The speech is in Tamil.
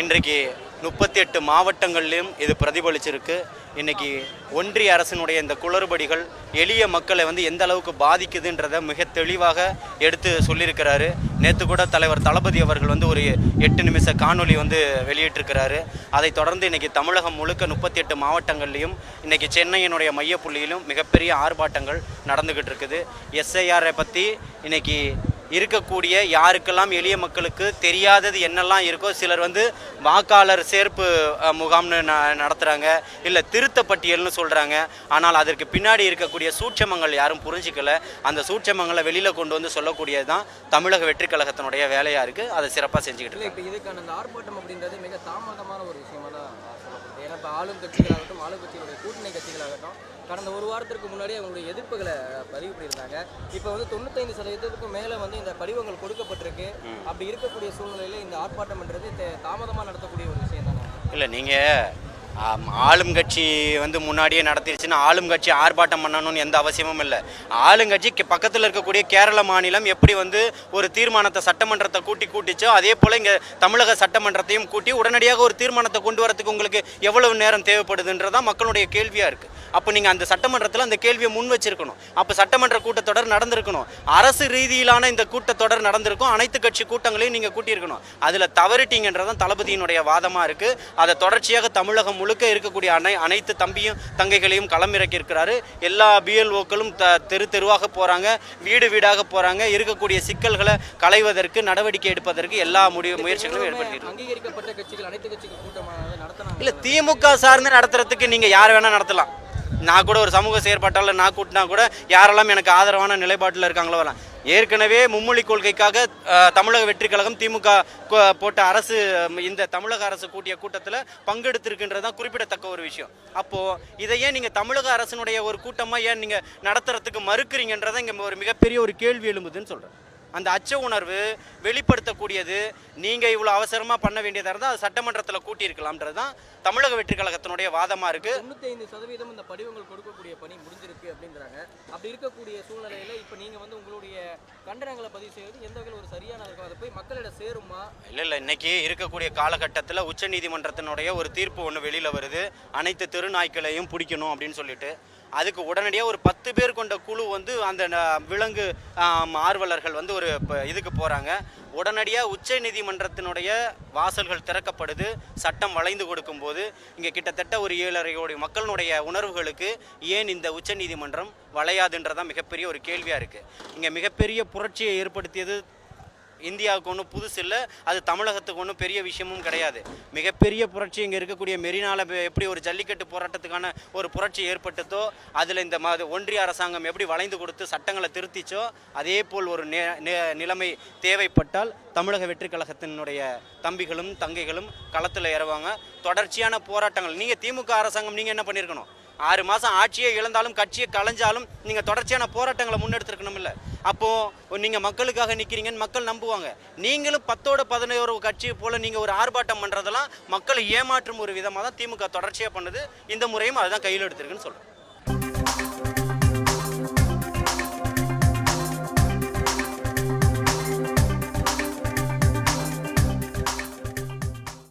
இன்றைக்கு முப்பத்தி எட்டு மாவட்டங்கள்லையும் இது பிரதிபலிச்சிருக்கு. இன்னைக்கு ஒன்றிய அரசினுடைய இந்த குளறுபடிகள் எளிய மக்களை வந்து எந்த அளவுக்கு பாதிக்குதுன்றத மிக தெளிவாக எடுத்து சொல்லியிருக்கிறாரு. நேற்று கூட தலைவர் தளபதி அவர்கள் வந்து ஒரு எட்டு நிமிஷ காணொளி வந்து வெளியிட்டிருக்கிறாரு. அதைத் தொடர்ந்து இன்னைக்கு தமிழகம் முழுக்க முப்பத்தி எட்டு மாவட்டங்கள்லையும் இன்னைக்கு சென்னையினுடைய மையப்புள்ளியிலும் மிகப்பெரிய ஆர்ப்பாட்டங்கள் நடந்துகிட்டு இருக்குது எஸ்ஐஆரை பற்றி இன்னைக்கு இருக்கக்கூடிய யாருக்கெல்லாம் எளிய மக்களுக்கு தெரியாதது என்னெல்லாம் இருக்கோ சிலர் வந்து வாக்காளர் சேர்ப்பு முகாம்னு ந நடத்துகிறாங்க இல்லை திருத்த பட்டியல்னு சொல்கிறாங்க ஆனால் அதற்கு பின்னாடி இருக்கக்கூடிய சூட்சமங்கள் யாரும் புரிஞ்சிக்கல. அந்த சூட்சமங்களை வெளியில் கொண்டு வந்து சொல்லக்கூடியது தான் தமிழக வெற்றி கழகத்தினுடைய வேலையாக இருக்குது அதை சிறப்பாக செஞ்சுக்கிட்டு இப்போ இதுக்கான அந்த ஆர்ப்பாட்டம் அப்படின்றது மிக தாமதமான ஒரு விஷயமா தான் ஏன்னா இப்போ ஆளும் கட்சிகளாகட்டும் ஆளும் கட்சிகளுடைய கூட்டணி கட்சிகளாகட்டும் கடந்த ஒரு வாரத்திற்கு முன்னாடியே அவங்களுடைய எதிர்ப்புகளை பதிவு பண்ணியிருந்தாங்க. இப்போ வந்து தொண்ணூத்தைந்து சதவீதத்துக்கும் மேலே வந்து இந்த படிவங்கள் கொடுக்கப்பட்டிருக்கு. அப்படி இருக்கக்கூடிய சூழ்நிலையில் இந்த ஆர்ப்பாட்டம்ன்றது தாமதமாக நடத்தக்கூடிய ஒரு விஷயம் தானே இல்லை நீங்கள் ஆளும் கட்சி வந்து முன்னாடியே நடத்திடுச்சுன்னா ஆளும் கட்சி ஆர்ப்பாட்டம் பண்ணணும்னு எந்த அவசியமும் இல்லை. ஆளுங்கட்சி பக்கத்தில் இருக்கக்கூடிய கேரள மாநிலம் எப்படி வந்து ஒரு தீர்மானத்தை சட்டமன்றத்தை கூட்டி கூட்டிச்சோ அதே போல் இங்கே தமிழக சட்டமன்றத்தையும் கூட்டி உடனடியாக ஒரு தீர்மானத்தை கொண்டு வரதுக்கு உங்களுக்கு எவ்வளவு நேரம் தேவைப்படுதுன்றதான் மக்களுடைய கேள்வியாக இருக்குது அப்போ நீங்கள் அந்த சட்டமன்றத்தில் அந்த கேள்வியை முன் வச்சிருக்கணும். அப்போ சட்டமன்ற கூட்டத்தொடர் நடந்திருக்கணும். அரசு ரீதியிலான இந்த கூட்டத்தொடர் நடந்திருக்கும். அனைத்து கட்சி கூட்டங்களையும் நீங்கள் கூட்டியிருக்கணும். அதில் தவறிட்டீங்கன்றதான் தளபதியினுடைய வாதமாக இருக்குது அதை தொடர்ச்சியாக தமிழகம் முழுக்க இருக்கக்கூடிய அனை அனைத்து தம்பியும் தங்கைகளையும் களமிறக்கி இருக்கிறாரு எல்லா பிஎல்ஓக்களும் த தெரு தெருவாக போகிறாங்க வீடு வீடாக போகிறாங்க இருக்கக்கூடிய சிக்கல்களை களைவதற்கு நடவடிக்கை எடுப்பதற்கு எல்லா முடிவு முயற்சிகளும் நடத்தினாங்க இல்லை திமுக சார்ந்து நடத்துறதுக்கு நீங்கள் யார் வேணால் நடத்தலாம். நான் கூட ஒரு சமூக செயற்பாட்டாளர் நான் கூட்டினா கூட யாரெல்லாம் எனக்கு ஆதரவான நிலைப்பாட்டில் இருக்காங்களோ வரலாம் ஏற்கனவே மும்மொழி கொள்கைக்காக தமிழக வெற்றி கழகம் திமுக போட்ட அரசு இந்த தமிழக அரசு கூட்டிய கூட்டத்தில் பங்கெடுத்திருக்கின்றது தான் குறிப்பிடத்தக்க ஒரு விஷயம். அப்போது இதை ஏன் நீங்கள் தமிழக அரசினுடைய ஒரு கூட்டமாக ஏன் நீங்கள் நடத்துறதுக்கு மறுக்கிறீங்கன்றதை இங்கே ஒரு மிகப்பெரிய ஒரு கேள்வி எழும்புதுன்னு சொல்கிறேன் அந்த அச்ச உணர்வு வெளிப்படுத்தக்கூடியது. நீங்கள் இவ்வளோ அவசரமாக பண்ண வேண்டியதாக இருந்தால் அது சட்டமன்றத்தில் கூட்டியிருக்கலாம்ன்றது தான் தமிழக வெற்றி கழகத்தினுடைய வாதமாக இருக்குது தொண்ணூத்தி ஐந்து சதவீதம் இந்த படிவங்கள் கொடுக்கக்கூடிய பணி முடிஞ்சிருக்கு அப்படின்றாங்க. அப்படி இருக்கக்கூடிய சூழ்நிலையில இப்போ நீங்க வந்து உங்களுடைய கண்டனங்களை பதிவு செய்வது எந்த வகையில் ஒரு சரியான இருக்கும்? அதை போய் மக்களிடம் சேருமா? இல்லை இல்லை. இன்னைக்கு இருக்கக்கூடிய காலகட்டத்தில் உச்சநீதிமன்றத்தினுடைய ஒரு தீர்ப்பு ஒன்று வெளியில் வருது. அனைத்து தெருநாய்க்களையும் பிடிக்கணும் அப்படின்னு சொல்லிட்டு. அதுக்கு உடனடியாக ஒரு பத்து பேர் கொண்ட குழு வந்து அந்த ந- விலங்கு ஆர்வலர்கள் வந்து ஒரு இதுக்கு போகிறாங்க உடனடியாக உச்ச நீதிமன்றத்தினுடைய வாசல்கள் திறக்கப்படுது. சட்டம் வளைந்து கொடுக்கும்போது இங்கே கிட்டத்தட்ட ஒரு ஏழரை கோடி மக்களினுடைய உணர்வுகளுக்கு ஏன் இந்த உச்ச நீதிமன்றம் வளையாதுன்றதான் மிகப்பெரிய ஒரு கேள்வியாக இருக்குது இங்கே மிகப்பெரிய புரட்சியை ஏற்படுத்தியது இந்தியாவுக்கு ஒன்றும் புதுசு இல்லை அது தமிழகத்துக்கு ஒன்றும் பெரிய விஷயமும் கிடையாது. மிகப்பெரிய புரட்சி இங்கே இருக்கக்கூடிய மெரினால எப்படி ஒரு ஜல்லிக்கட்டு போராட்டத்துக்கான ஒரு புரட்சி ஏற்பட்டதோ அதில் இந்த ம ஒன்றிய அரசாங்கம் எப்படி வளைந்து கொடுத்து சட்டங்களை திருத்திச்சோ அதே போல் ஒரு நே- நே- நிலைமை தேவைப்பட்டால் தமிழக வெற்றி கழகத்தினுடைய தம்பிகளும் தங்கைகளும் களத்தில் இறவாங்க தொடர்ச்சியான போராட்டங்கள். நீங்கள் திமுக அரசாங்கம் நீங்கள் என்ன பண்ணியிருக்கணும் ஆறு மாதம் ஆட்சியை இழந்தாலும் கட்சியை கலைஞ்சாலும் நீங்கள் தொடர்ச்சியான போராட்டங்களை முன்னெடுத்துருக்கணும்ல. இல்லை அப்போது நீங்கள் மக்களுக்காக நிற்கிறீங்கன்னு மக்கள் நம்புவாங்க. நீங்களும் பத்தோட பதினோரு கட்சியை போல் நீங்கள் ஒரு ஆர்ப்பாட்டம் பண்ணுறதெல்லாம் மக்களை ஏமாற்றும் ஒரு விதமாக தான் திமுக தொடர்ச்சியாக பண்ணுது. இந்த முறையும் அதுதான் கையில் எடுத்திருக்குன்னு சொல்கிறேன்